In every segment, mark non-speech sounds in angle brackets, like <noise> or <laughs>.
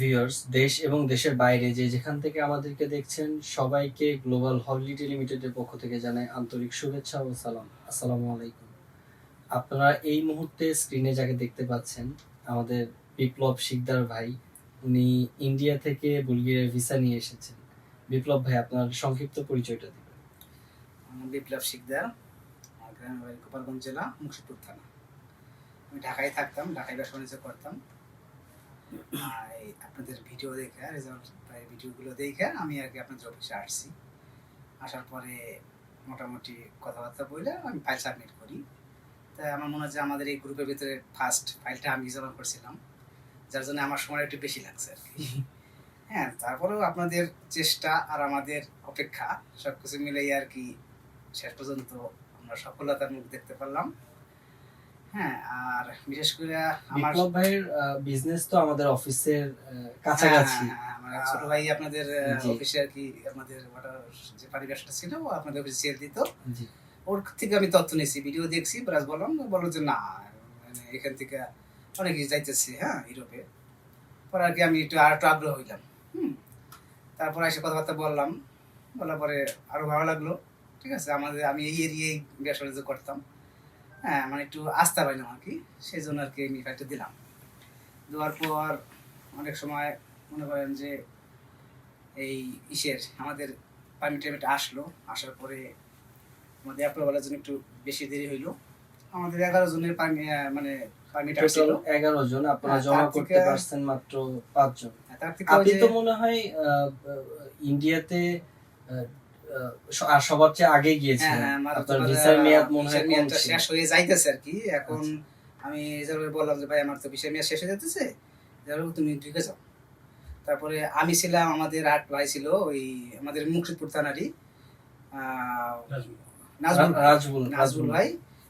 Viewers দেশ এবং দেশের বাইরে যে যেখান থেকে আমাদেরকে দেখছেন, সবাইকে গ্লোবাল হলিডে লিমিটেডের পক্ষ থেকে জানাই আন্তরিক শুভেচ্ছা ও সালাম। আসসালামু আলাইকুম। আপনারা এই মুহূর্তে স্ক্রিনে যাকে দেখতে পাচ্ছেন, আমাদের বিপ্লব শিকদার ভাই, উনি ইন্ডিয়া থেকে বুলগেরিয়ার ভিসা নিয়ে এসেছেন। বিপ্লব ভাই, আপনার সংক্ষিপ্ত পরিচয়টা দিবেন বিপ্লব শিকদার গ্রামের বাড়ি গোপালগঞ্জ জেলা মুর্শিদপুর থানা। আমি ঢাকায় থাকতাম, ঢাকায় ব্যবসা করতাম। আপনাদের ভিডিও দেখে রেজাল্ট প্রায় ভিডিওগুলো দেখে আমি আর কি আপনাদের অফিসে আসছি। আসার পরে মোটামুটি কথাবার্তা বলে আমি ফাইল সাবমিট করি। তাই আমার মনে হচ্ছে আমাদের এই গ্রুপের ভিতরে ফার্স্ট ফাইলটা আমি জমা করছিলাম, যার জন্য আমার সময় একটু বেশি লাগছে আর কি। হ্যাঁ তারপরেও আপনাদের চেষ্টা আর আমাদের অপেক্ষা সব কিছু মিলেই আর কি শেষ পর্যন্ত আমরা সফলতার মুখ দেখতে পারলাম। হ্যাঁ আর বিশেষ করে আমার বিপ্লব ভাইয়ের বিজনেস তো আমাদের অফিসের কাছাকাছি। হ্যাঁ, হ্যাঁ, ছোট ভাই আপনাদের অফিসে আর কি আমাদের যে পরিবেশটা ছিল ও আপনাদের অফিসে সেল দিত। ওর থেকে আমি তথ্য নিয়েছি ভিডিও দেখছি প্লাস বললাম বলল যে না মানে এখান থেকে অনেক যাইতেছি হ্যাঁ ইউরোপে। পরে আর কি আমি একটু আর একটু আগ্রহ হইলাম হুম। তারপর এসে কথাবার্তা বললাম বলার পরে আরও ভালো লাগল ঠিক আছে? আমাদের আমি এই এরিয়ায় ব্যবসা করতাম। হ্যাঁ মানে একটু আস্থা পাইলাম আর কি। সেই জন্য আর কি আমি ফাইলটা দিলাম। দেওয়ার পর অনেক সময় মনে করেন যে এই ইসের আমাদের পারমিট টাইমিট আসলো। আসার পরে আমাদের অ্যাপ্রুভালের জন্য একটু বেশি দেরি হইল। আমাদের এগারো জনের মানে পারমিট আসছিল এগারো জন আপনারা হ্যাঁ, জমা তার করতে থেকে- পারছেন মাত্র পাঁচজন। থেকে আপনি তো মনে হয় ইন্ডিয়াতে আর সবার চেয়ে আগে হ্যাঁ, গিয়েছিলেন। হ্যাঁ, আমার আপনার ভিসার মেয়াদ মনে হয় কম শেষ হয়ে যাইতেছে আর কি। এখন আমি যেভাবে বললাম যে ভাই আমার তো ভিসার মেয়াদ শেষ হয়ে যাইতেছে। যেভাবে তুমি ঢুকে যাও। তারপরে আমি ছিলাম আমাদের আট ভাই ছিল ওই আমাদের মুর্শিদপুর থানারই আহ, নাজমুল। ভাই। রাজবুল নাজমুল ভাই।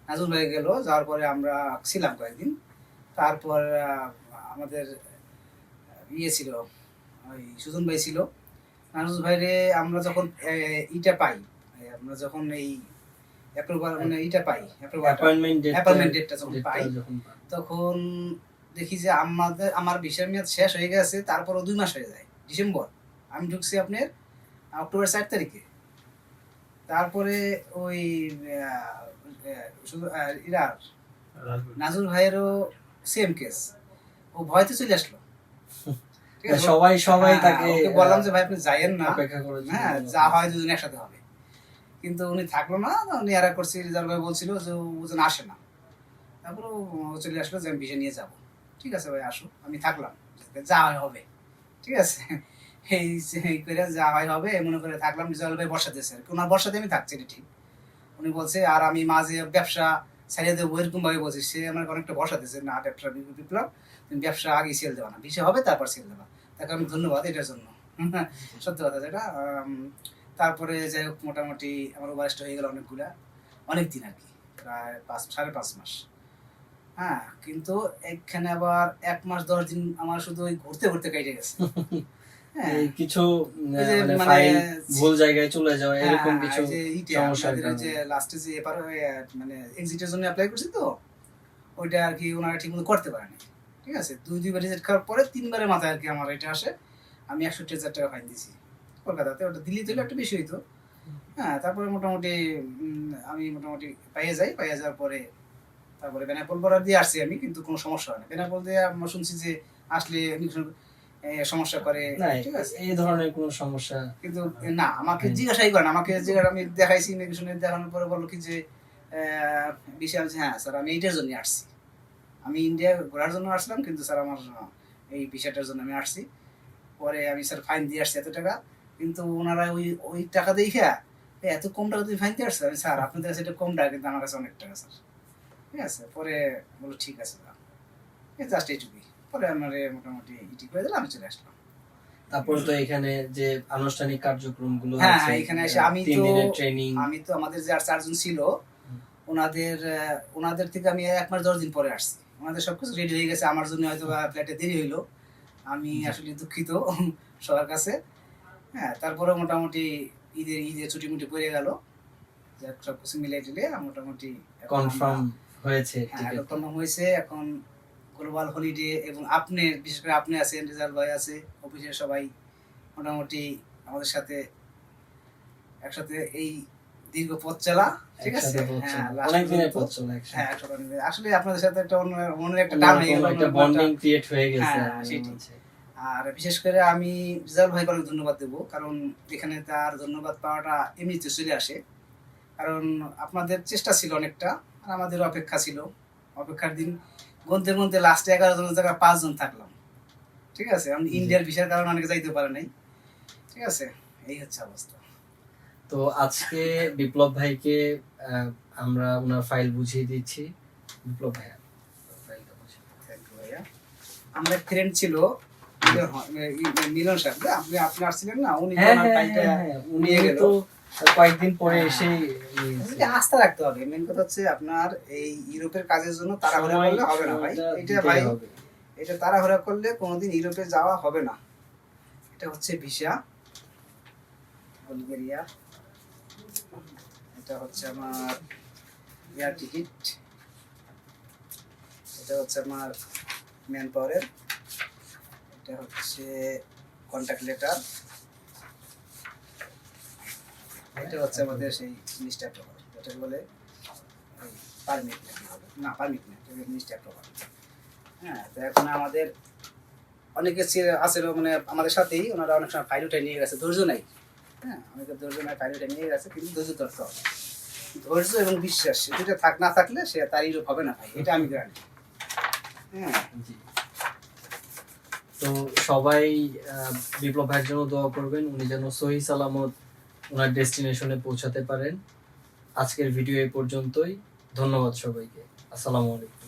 নাজমুল ভাই গেল যাওয়ার পরে আমরা ছিলাম কয়েকদিন। তারপর আমাদের ইয়ে ছিল ওই সুজন ভাই ছিল। নাজমুল ভাইরে আমরা যখন ইটা পাই আমরা যখন এই অ্যাপ্রুভাল মানে ইটা পাই অ্যাপয়েন্টমেন্ট ডেট Appointment date টা যখন পাই, তখন দেখি যে আমাদের আমার ভিসার মেয়াদ শেষ হয়ে গেছে তারপরও দুই মাস হয়ে যায় ডিসেম্বর। আমি ঢুকছি আপনার অক্টোবর চার তারিখে। তারপরে ওই শুধু ইরার নাজুল ভাইয়েরও সেম কেস ও ভয়তে চলে আসলো? সবাই সবাই হ্যাঁ, তাকে বললাম যে ভাই আপনি যাইয়েন না। অপেক্ষা করে হ্যাঁ যা হয় দুজন একসাথে হবে। কিন্তু উনি থাকল না উনি এরা করছে রিজার্ভ ভাই বলছিল যে আসে না। তারপর ও চলে আসলো যে আমি নিয়ে যাব। ঠিক আছে ভাই আসো আমি থাকলাম। যা হয় হবে। ঠিক আছে? এই করে যা হয় হবে মনে করে থাকলাম রিজার্ভ ভাই বর্ষা দিয়েছে আর কি। ওনার বর্ষাতে আমি থাকছি এটা ঠিক। উনি বলছে আর আমি মাঝে ব্যবসা ছাড়িয়ে দেবো এরকম ভাবে বলছি। সে আমার অনেকটা বর্ষা দিয়েছে না ব্যবসা বিপ্লব। ব্যবসা আগে সেল দেওয়া না। বিষয় হবে তারপর সেল দেওয়া। তাকে আমি ধন্যবাদ এটার জন্য। <laughs> সত্যি কথা যেটা তারপরে যাই হোক মোটামুটি আমার ওভারেস্ট হয়ে গেল অনেকগুলা। অনেক দিন আর কি প্রায় পাঁচ সাড়ে পাঁচ মাস। হ্যাঁ কিন্তু এখানে আবার এক মাস দশ দিন আমার শুধু ওই ঘুরতে ঘুরতে কেটে গেছে। <laughs> হ্যাঁ। কিছু মানে মানে- ভুল জায়গায় চলে যাওয়া হ্যাঁ, এরকম হ্যাঁ, কিছু এই যে কারণে। লাস্টে যে ওই, মানে এক্সিটের জন্য অ্যাপ্লাই করছি তো ওইটা আর কি ওনারা ঠিক মতো করতে পারেনি। ঠিক আছে? দুই দুইবার রিজেক্ট করার পরে তিনবারের মাথায় আর কি আমার এটা আসে। আমি একষট্টি হাজার টাকা ফাইন দিছি। কলকাতাতে ওটা দিল্লি দিলে একটা বেশি হইতো। হ্যাঁ তারপরে মোটামুটি আমি মোটামুটি পাইয়ে যাই। পাইয়ে যাওয়ার পরে তারপরে বেনাপোল বর্ডার দিয়ে আসছি আমি কিন্তু কোনো সমস্যা হয় না। বেনাপোল দিয়ে আমরা শুনছি যে আসলে সমস্যা করে ঠিক আছে? এই ধরনের কোনো সমস্যা কিন্তু না আমাকে জিজ্ঞাসাই করেন আমাকে জিজ্ঞাসা আমি দেখাইছি ইমিগ্রেশনে দেখানোর পরে বলল কি যে বিশাল আছে হ্যাঁ স্যার আমি এইটার জন্য আসছি। আমি ইন্ডিয়া ঘোরার জন্য আসলাম কিন্তু স্যার আমার এই বিষয়টার জন্য আমি আসছি। পরে আমি স্যার ফাইন দিয়ে আসছি এত টাকা কিন্তু ওনারা ওই ওই টাকা দেখে "এ, এত কম টাকা তুমি ফাইন দিয়ে আসছো? আমি স্যার আপনাদের কাছে এটা কম টাকা কিন্তু আমার কাছে অনেক টাকা স্যার। ঠিক আছে পরে বলল ঠিক আছে জাস্ট এইটুকুই। পরে আমার মোটামুটি ইটি করে দিলাম আমি চলে আসলাম। তারপর তো এখানে যে আনুষ্ঠানিক কার্যক্রমগুলো হ্যাঁ, এখানে এসে আমি তো- ট্রেনিং আমি তো আমাদের যে আর চারজন ছিল ওনাদের ওনাদের থেকে আমি এক মাস দশ দিন পরে আসছি। ওনাদের সবকিছু রেডি হয়ে গেছে। আমার জন্য হয়তো ফ্লাইটে দেরি হইল। আমি আসলে দুঃখিত <laughs> সবার কাছে। হ্যাঁ তারপরে মোটামুটি ঈদের ঈদের ছুটি মুটি পড়ে গেল। যাক সবকিছু মিলে টিলে মোটামুটি কনফার্ম হয়েছে হ্যাঁ এখন কনফার্ম হয়েছে। এখন গ্লোবাল হলিডে এবং আপনি বিশেষ করে আপনি আছেন রেজাল ভাই আছে অফিসের সবাই মোটামুটি আমাদের সাথে একসাথে এই দীর্ঘ পথ চলা ঠিক আছে? একসাথে পথ হ্যাঁ চলা। হ্যাঁ একসাথে আসলে আপনাদের সাথে একটা অন্য মনের একটা টান হয়ে গেল একটা বন্ডিং ক্রিয়েট হয়ে গেছে হ্যাঁ, সেটাই। আর বিশেষ করে আমি রিজাল ভাইকে অনেক ধন্যবাদ দেবো কারণ এখানে তার ধন্যবাদ পাওয়াটা এমনিতে চলে আসে। কারণ আপনাদের চেষ্টা ছিল অনেকটা আর আমাদের অপেক্ষা ছিল। অপেক্ষার দিন গন্তে গন্তে লাস্টে এগারো জনের জায়গায় পাঁচজন থাকলাম। ঠিক আছে? আমি ইন্ডিয়ার ভিসার কারণে অনেকে যাইতে পারে নাই। ঠিক আছে? এই হচ্ছে অবস্থা। তো আজকে বিপ্লব ভাইকে আমরা ওনার ফাইল বুঝিয়ে দিচ্ছি। বিপ্লব ভাইয়া ফাইলটা বুঝিয়ে দিন। থ্যাংক ইউ ভাইয়া। আমার ফ্রেন্ড ছিল মিলন হ- সাহেব আপনি আপনি আসছিলেন না উনি হ্যাঁ হ্যাঁ ফাইলটা হ্যাঁ, উনি তো কয়েকদিন পরে। এসেই এটা আস্থা রাখতে হবে। মেন কথা হচ্ছে আপনার এই ইউরোপের কাজের জন্য তাড়াহুড়া করলে হবে না ভাই। এটা ভাই এটা তাড়াহুড়া করলে কোনোদিন ইউরোপে যাওয়া হবে না। এটা হচ্ছে ভিসা বুলগেরিয়া। এটা হচ্ছে আমার এয়ার টিকিট। এটা হচ্ছে আমার ম্যান পাওয়ারের। এটা হচ্ছে কন্ট্যাক্ট লেটার। এটা হচ্ছে আমাদের সেই জিনিসটা অ্যাপ্রুভাল এটা বলে পারমিট না পারমিট না জিনিসটা অ্যাপ্রুভাল হ্যাঁ তো এখন আমাদের অনেকে আছিল মানে আমাদের সাথেই ওনারা অনেক সময় ফাইল উঠে নিয়ে গেছে, ধৈর্য নাই। হ্যাঁ অনেকে ধৈর্য নাই ফাইল নিয়ে গেছে, কিন্তু ধৈর্য ধরতে হবে ধৈর্য এবং বিশ্বাস দুটো থাক, না থাকলে সে তার ইউরোপ হবে না ভাই, এটা আমি গ্যারান্টি হ্যাঁ জি। তো সবাই বিপ্লব ভাইয়ের জন্য দোয়া করবেন, উনি যেন সহি সালামত ওনার ডেস্টিনেশনে পৌঁছাতে পারেন। আজকের ভিডিও এই পর্যন্তই। ধন্যবাদ সবাইকে। আসসালামু আলাইকুম।